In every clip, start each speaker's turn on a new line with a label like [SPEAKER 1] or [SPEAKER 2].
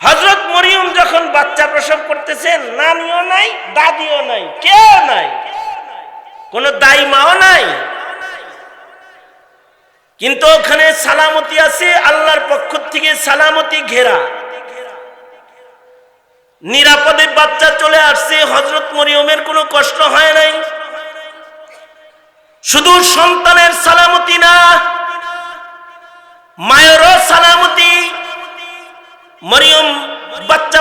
[SPEAKER 1] হজরত মরিয়ম যখন বাচ্চা প্রসব করতেছেন, নানিও নাই, দাদিও নাই, কেউ নাই। কোন দাই মাও নাই। কিন্তু ওখানে সালামতি আছে, আল্লাহর পক্ষ থেকে সালামতি ঘেরা। নিরাপদে বাচ্চা চলে আসছে হজরত মরিয়মের কোনো কষ্ট হয় নাই। শুধু সন্তানের সালামতি না, মায়েরও সালামতি। মরিয়ম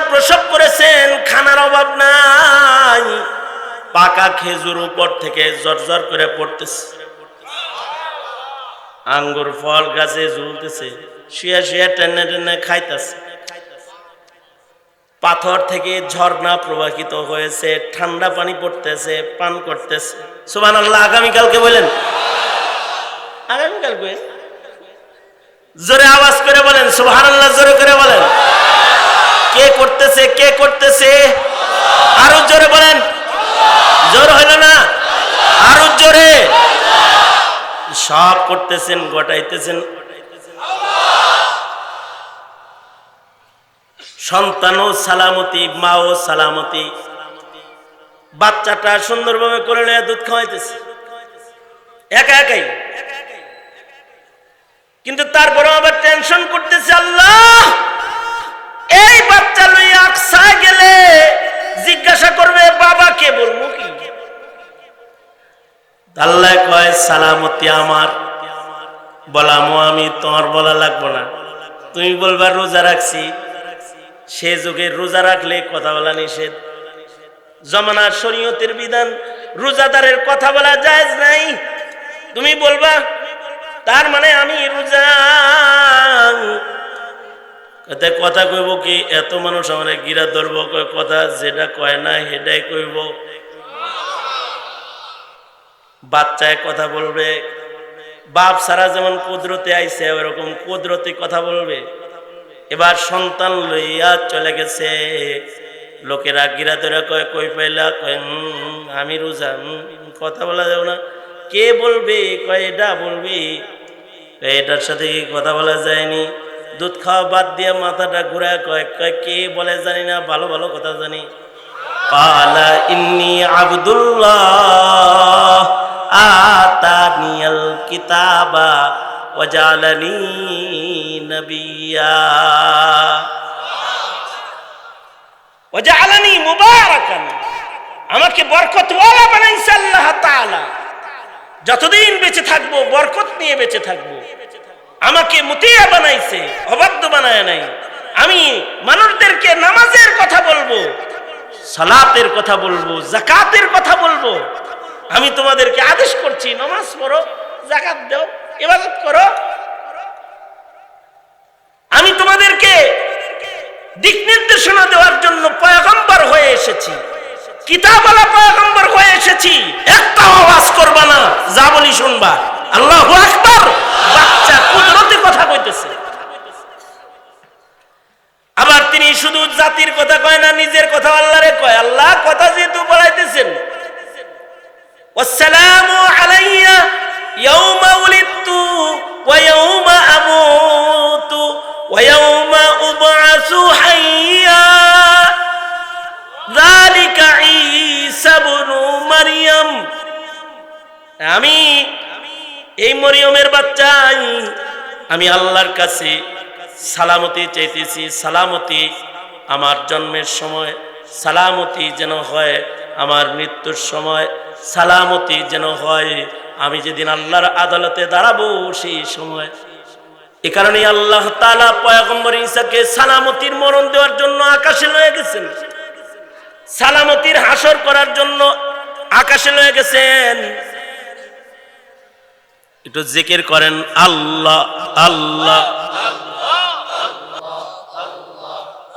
[SPEAKER 1] প্রসব করেছেন, খানার অভাব নাই। পাকা খেজুর উপর থেকে জর্জর করে পড়তেছে। আঙ্গুর ফল গাছে ঝুলতেছে, শুয়ে শুয়ে টেনে টেনে খাইতেছে। পাথর থেকে ঝর্ণা প্রবাহিত হয়েছে, ঠান্ডা পানি পড়তেছে, পান করতেছে। সুবান আল্লাহ আগামীকালকে বলেন। আগামীকালকে? জোরে আওয়াজ করে বলেন সুবাহ আল্লাহ জোরে করে বলেন। কে করতেছে কে করতেছে? আরও জোরে বলেন। জোর হইল না? আরও জোরে। সব করতেছেন, গোটাইতেছেন। সন্তানও সালামতি, মাও সালামতি। বাচ্চাটা সুন্দরভাবে করে নিয়ে দুধ খাওয়াইতেছে। একা একাই। কিন্তু তারপরে আবার টেনশন করতেছে আল্লাহ। বলব কি? আল্লাহ কয়, সালামতি আমার। বলামো আমি তোমার বলা লাগবো না। তুমি রোজা রাখছি। সে যুগে রোজা রাখলে কথা বলা নিষেধ। জমানার শরীয়তের বিধান, রোজাদারের কথা বলা যায় নাই। তুমি বলবা, তার মানে আমি রোজা এতে কথা কইব কি? এত মানুষ আমার গিরা ধরব কথা যেটা কয় না সেটাই কইব। বাচ্চায় কথা বলবে বাপ সারা যেমন কুদরতে আইছে ওরকম কুদরতে কথা বলবে। এবার সন্তান লইয়া চলে গেছে। লোকেরা গিরা ধরে কয় কই পাইলা? কয় "উম, আমি রোজা কথা বলা যাবে না। কে বলবে? কয় এটা বলবি? এটার সাথে কি কথা বলা যায়নি? দুধ খাওয়া বাদ দিয়ে মাথাটা ঘুরে কয় কয় কে বলে জানি না, ভালো ভালো কথা জানি। পালা ইন্নি আবদুল্লাহ, আতানিয়াল কিতাবা, ওয়াজালানি নবিয়া। ওয়াজালানি মুবারাকান। আমাকে বরকতওয়ালা বানাইছে আল্লাহ তাআলা। যতদিন বেঁচে থাকব, বরকত নিয়ে বেঁচে থাকব। আমাকে মুতিয়া বানাইছে, অবাধ্য বানায় নাই। আমি মানুষদেরকে নামাজের কথা বলব, সালাতের কথা বলব জাকাতের কথা বলব। আমি তোমাদেরকে আদেশ করছি, নামাজ পড়ো জাকাত দাও, ইবাদত করো। আমি তোমাদেরকে দিক নির্দেশনা দেওয়ার জন্য পয়গম্বর হয়ে এসেছি। কিতাবওয়ালা পয়গম্বর আমি এই মরিয়মের বাচ্চাই। আমি আল্লাহর কাছে সালামতি চাইতেছি, সালামতি আমার জন্মের সময়, সালামতি যেন হয় আমার মৃত্যুর সময়, সালামতি যেন হয় আমি যেদিন আল্লাহর আদালতে দাঁড়াবো সেই সময়। এ কারণে আল্লাহ তালা পয়গম্বর ঈসাকে সালামতির মরণ দেওয়ার জন্য আকাশে লয়ে গেছেন। সালামতির হাসর করার জন্য আকাশে লয়ে গেছেন। একটু জেকের করেন, আল্লাহ আল্লাহ।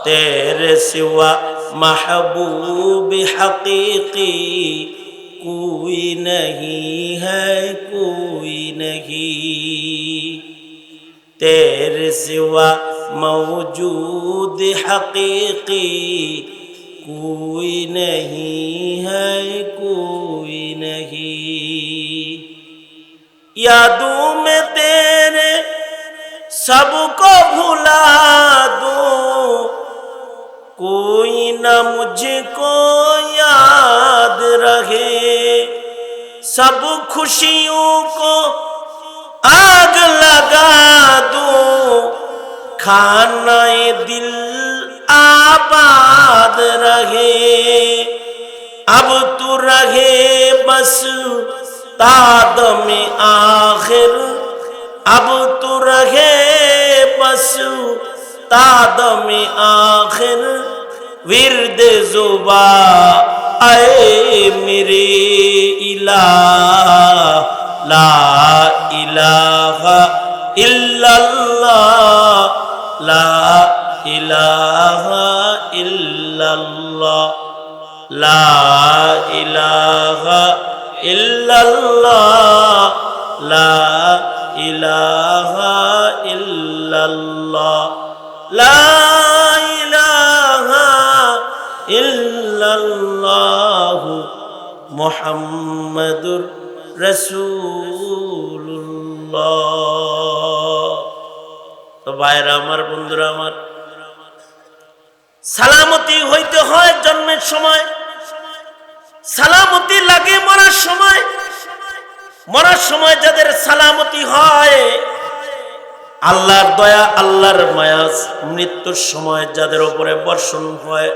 [SPEAKER 1] তেরে সিওয়া মাহবুব হাকিকি, কুই নহি হ্যাঁ কুই নহি। তেরে সিওয়া মৌজুদ হাকিকি, কুই নহি হ্যাঁ কুই यादों में तेरे सबको भुला दूं कोई ना मुझको याद रहे सब खुशियों को आग लगा दो खाना दिल आबाद रहे अब तू रहे बस ताद में आखिर अब तू रहे बस ताद में आखिर विरद जुबा आए मेरे इला ला इलाहा इल्लल्लाह ला इलाहा इल्लल्लाह লা ইলাহা ইল্লাল্লাহ, লা ইলাহা ইল্লাল্লাহ, লা ইলাহা তো ভাইরা আমার, বন্ধুরা আমার, সালামতি হইতে হয় জন্মের সময়। সালামতি লাগে মরার সময়। মরার সময় যাদের সালামতি হয়, আল্লাহর দয়া, আল্লাহর মায়া, মৃত্যুর সময় যাদের উপরে বর্ষণ হয়,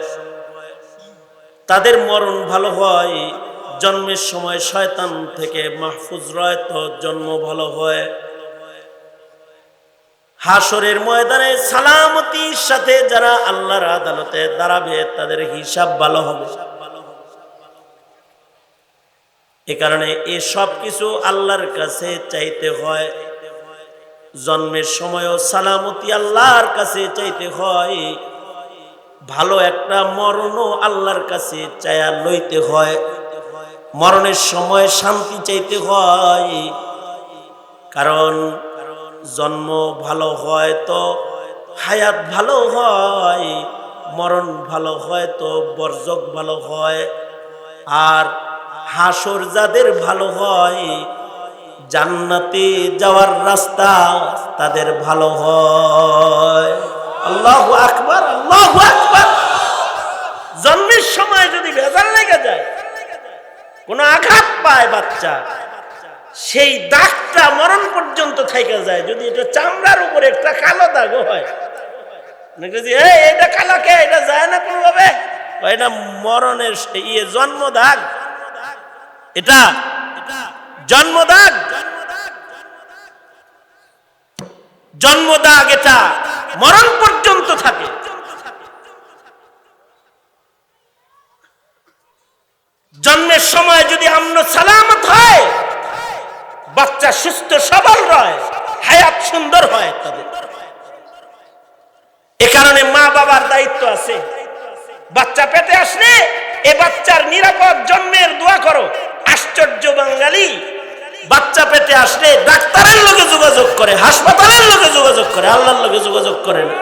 [SPEAKER 1] তাদের মরণ ভালো হয়, জন্মের সময় শয়তান থেকে মাহফুজ রয় তো জন্ম ভালো হয়। হাসরের ময়দানে সালামতির সাথে যারা আল্লাহর আদালতে দাঁড়াবে, তাদের হিসাব ভালো হবে। এ কারণে এ সব কিছু আল্লাহর কাছে চাইতে হয়। জন্মের সময়ও সালামতি আল্লাহর কাছে চাইতে হয়। ভালো একটা মরণও আল্লাহর কাছে চায়া লইতে হয়। মরণের সময় শান্তি চাইতে হয়। কারণ জন্ম ভালো হয় তো হায়াত ভালো হয়, মরণ ভালো হয় তো বর্জক ভালো হয়। আর হাসর যাদের ভালো হয় জান্নাতে যাওয়ার রাস্তা তাদের ভালো হয়। আল্লাহ আকবার আল্লাহ আকবার। জন্মের সময় যদি ভেজাল লেগে যায় কোনো আঘাত পায় বাচ্চা সেই দাগটা মরণ পর্যন্ত থেকে যায়। যদি এটা চামড়ার উপরে একটা কালো দাগ হয় অনেকে যে, "এই, এটা কালো কে? এটা যায় না কোনোভাবে? এটা মরণের ইয়ে জন্ম দাগ। এটা জন্ম দাগ জন্ম দাগ এটা মরণ পর্যন্ত থাকে। জন্মের সময় যদি আমরা সালামত হয়, বাচ্চা সুস্থ, সবল রয়, হায়াত সুন্দর হয় তাদের এ কারণে মা বাবার দায়িত্ব আছে। বাচ্চা পেতে আসলে এ বাচ্চার নিরাপদ জন্মের দোয়া করো। আশ্চর্য বাঙালি। বাচ্চা পেটে আসলে ডাক্তারের লোকে যোগাযোগ করে, হাসপাতালের লোকে যোগাযোগ করে, আল্লাহর লোকে যোগাযোগ করে না।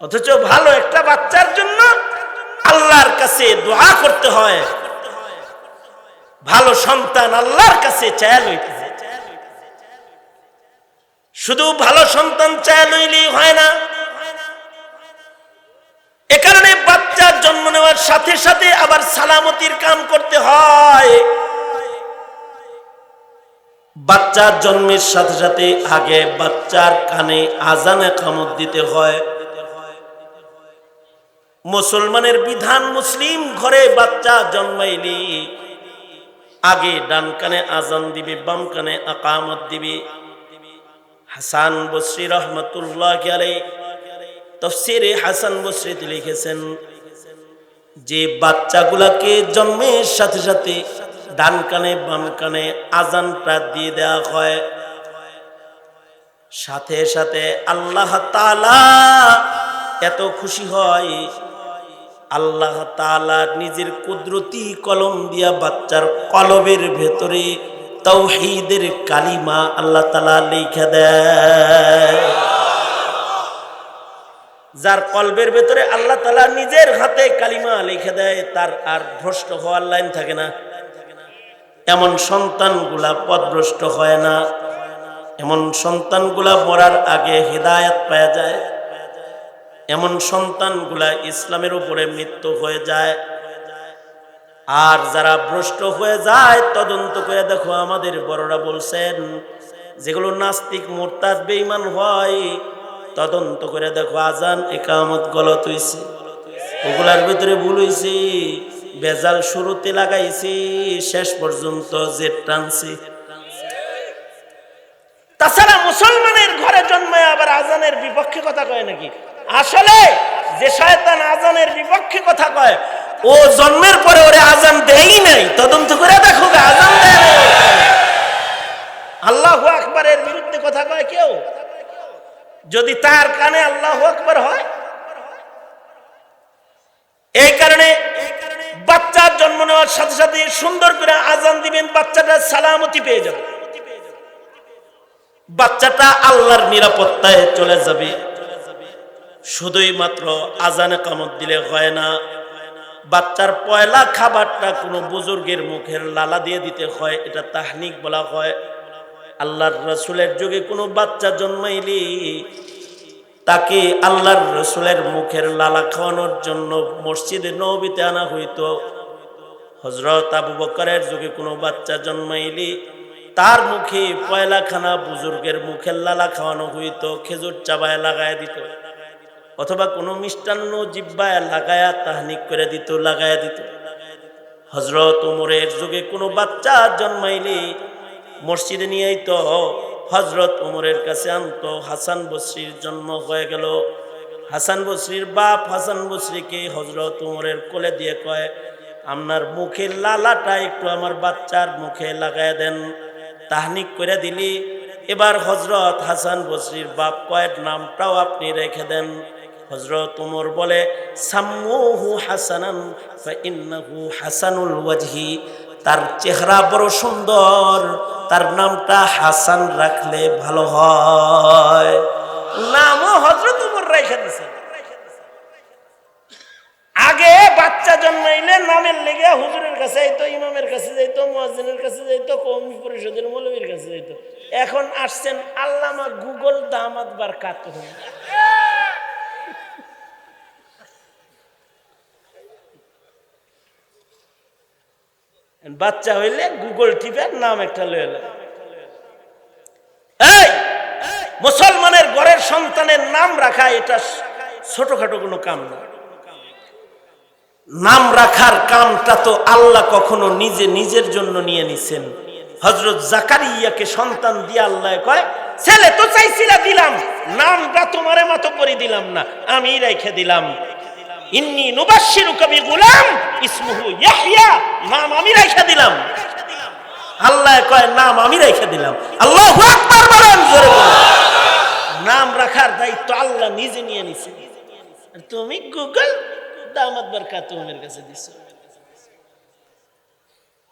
[SPEAKER 1] অথচ ভালো একটা বাচ্চার জন্য আল্লাহর কাছে দোয়া করতে হয়। ভালো সন্তান আল্লাহর কাছে চায়া লইতে। শুধু ভালো সন্তান চায় লইলেই হয় না এ কারণে বাচ্চার নেওয়ার সাথে সাথে আবার সালামতির কাম করতে হয়। বাচ্চার জন্মের সাথে সাথে আগে বাচ্চার কানে আজানে কামত দিতে হয়। মুসলমানের বিধান মুসলিম ঘরে বাচ্চা জন্মাইলি। আগে ডান কানে আজান দিবে, বাম কানে আকামত দিবে। হাসান বসরি রহমতুল্লাহ তফসিরে হাসান বসরিতে লিখেছেন যে বাচ্চাগুলাকে জন্মের সাথে সাথে ডান কানে, বাম কানে আজান আজানটা দিয়ে দেওয়া হয়। সাথে সাথে আল্লাহ এত খুশি হয়। আল্লাহ নিজের কুদরতি কলম দিয়া বাচ্চার কলবের ভেতরে তৌহিদের কালিমা আল্লাহ তালা লিখে দেয়। যার কলবের ভেতরে আল্লাহ তালা নিজের হাতে কালিমা লিখে দেয়, তার আর ভ্রষ্ট হওয়ার লাইন থাকে না। এমন সন্তানগুলা পথভ্রষ্ট হয় না। এমন সন্তানগুলা মরার আগে হৃদায়ত পাওয়া যায়। এমন সন্তানগুলা ইসলামের উপরে মৃত্যু হয়ে যায়। আর যারা ভ্রষ্ট হয়ে যায়, তদন্ত করে দেখো আমাদের বড়রা বলছেন, যেগুলো নাস্তিক মোরতাদ বেঈমান হয় তদন্ত করে দেখো, আজান একামত গলত হইছে। ওগুলার ভিতরে ভুল হইছে। বেজাল শুরুতে লাগাইছি, শেষ পর্যন্ত জেট টানছি। তাছাড়া মুসলমানের ঘরে জন্মায় আবার আজানের বিপক্ষে কথা কয় নাকি? আসলে যে শয়তান আজানের বিপক্ষে কথা কয়, ও জন্মের পরে ওরে আজান দেয়ই নাই। তদন্ত করে দেখো আজান দেয়। আল্লাহু আকবরের বিরুদ্ধে কথা কয় কেউ? যদি তার কানে আল্লাহ আকবর হয়, এই কারণে বাচ্চার জন্ম নেওয়ার সাথে সাথে সুন্দর করে আজান দিবেন, বাচ্চাটা সালামতি পেয়ে যাবে। বাচ্চাটা আল্লাহর নিরাপত্তায় চলে যাবে। শুধুই মাত্র আজানে কামত দিলে হয় না, বাচ্চার পয়লা খাবারটা কোনো বুজুর্গের মুখের লালা দিয়ে দিতে হয়, এটা তাহনিক বলা হয়। আল্লাহর রসুলের যুগে কোনো বাচ্চা জন্মাইলি, তাকে আল্লাহর রসুলের মুখের লালা খাওয়ানোর জন্য মসজিদে নবীতে আনা হইতো। হজরত আবু বকরের যুগে কোনো বাচ্চা জন্মাইলি, তার মুখে পয়লাখানা বুজুর্গের মুখের লালা খাওয়ানো হইতো, খেজুর চাবায় লাগায় দিত, অথবা কোনো মিষ্টান্ন জিব্বায় লাগায়া তাহনিক করে দিত, লাগায়া দিত। হজরত ওমরের যুগে কোনো বাচ্চা জন্মাইলে মসজিদে নিয়ে তো হজরত ওমরের কাছে আনতো। হাসান বসরির জন্ম হয়ে গেল। হাসান বসরির বাপ হাসান বসরিকে হজরত ওমরের কোলে দিয়ে কয়, আপনার মুখে লালাটা একটু আমার বাচ্চার মুখে লাগায় দেন। তাহনিক করে দিলি। এবার হজরত হাসান বসরির বাপ কয়েক নামটাও আপনি রেখে দেন। হজরত উমর বলে, সাম্মুহু হাসানান ইন্নাহু হাসানুল ওয়াজহি। তার চেহারা বড় সুন্দর, তার নামটা হাসান রাখলে ভালো হয়। নামও হজরত উমর দিছে। আগে বাচ্চা জন্মাইলে নামের লেগে হুজুরের কাছে যাইতো, ইমামের কাছে যাইতো, মুয়াজ্জিনের কাছে যাইতো কৌমি পরিষদের মৌলবীর কাছে যাইতো। এখন আসছেন আল্লামা গুগল দামাত বার বাচ্চা হইলে গুগল টিপে নাম একটা লয়ে। এই, মুসলমানের ঘরের সন্তানের নাম রাখা এটা ছোটখাটো কোনো কাম না। নাম রাখার কামটা তো আল্লাহ কখনো নিজে নিজের জন্য নিয়ে নিছেন। হজরত জাকারিয়াকে সন্তান দিয়ে আল্লাহ কয়, ছেলে, তো চাইছিলা দিলাম, নামটা তোমারে মতো করে দিলাম না, আমি রেখে দিলাম। ইন্নি কবি গুলাম ইসমুহু নাম আমি রেখে দিলাম। আল্লাহ কয়, নাম আমি রেখে দিলাম। আকবার বলেন, জোরে। নাম রাখার দায়িত্ব আল্লাহ নিজে নিয়ে নিছে। তুমি গুগল বরকাত তোমার কাছে দিছো।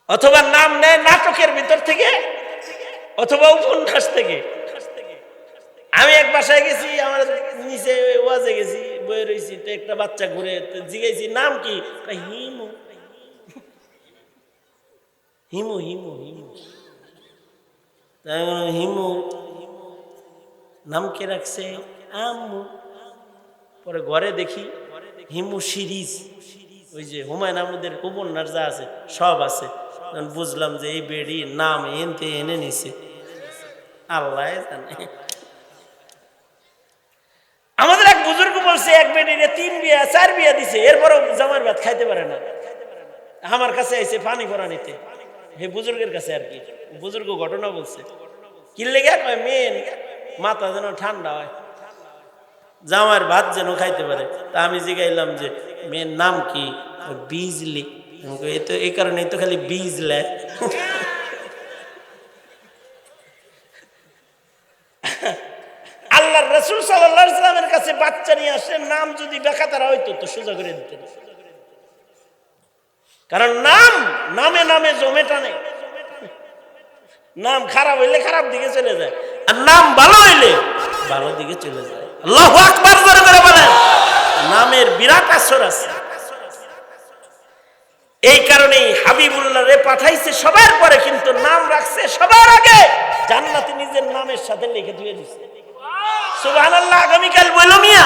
[SPEAKER 1] অথবা নাম নেয় নাটকের ভিতর থেকে, অথবা উপন্যাস থেকে। আমি এক বাসায় গেছি, আমার নিচে ওয়াজে গেছি। বয়ে রয়েছি তো একটা বাচ্চা ঘুরে জিজ্ঞেসি নাম কি? হিমু। হিমু হিমু হিমু। হিমু, নাম কে রাখছে? আম্মু। পরে ঘরে দেখি হিমু সিরিজ। ওই যে হুমায়ুন আহমদের উপন্যাস যা আছে, সব আছে। বুঝলাম যে এই বেড়ি নাম এনতে এনে নিছে। আল্লাহ জানে আমাদের এক বুজুর্গ বলছে, এক বেডিরে তিন বিয়া, চার বিয়া দিছে, এরপরও জামার ভাত খাইতে পারে না। আমার কাছে আইছে পানি ভরা নিতে। হে বুজুর্গের কাছে আর কি। বুজুর্গ ঘটনা বলছে। কি লেগে? কয় মেন মাথা যেন ঠান্ডা হয়। জামার ভাত যেন খাইতে পারে। তা আমি জিগাইলাম যে, মেয়ের নাম কি? বিজলি। এই তো এই কারণে তো খালি বীজ লে আল্লাহর রসুল সাল্লামের কাছে বাচ্চা নিয়ে আসে নাম যদি বেকাতারা হইতো, তো সোজা করে দিতেন কারণ নাম, নামে নামে জমে টানে। নাম খারাপ হইলে খারাপ দিকে চলে যায়, আর নাম ভালো হইলে ভালো দিকে চলে যায়। আল্লাহ আকবার করে করে নামের বিরাট আসর আছে। এই কারণেই হাবিবুল্লাহ রে পাঠাইছে সবার পরে, কিন্তু নাম রাখছে সবার আগে। জান্নাতে নিজের নামের সাথে লিখে দিয়ে দিছে। আগামীকাল বলো মিয়া।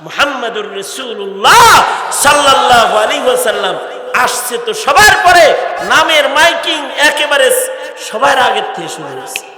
[SPEAKER 1] মুহাম্মাদুর রসুল্লাহ সাল্লাহ আলী ওয়াসাল্লাম আসছে তো সবার পরে নামের মাইকিং একেবারে সবার আগের থেকে শুরু হয়েছে।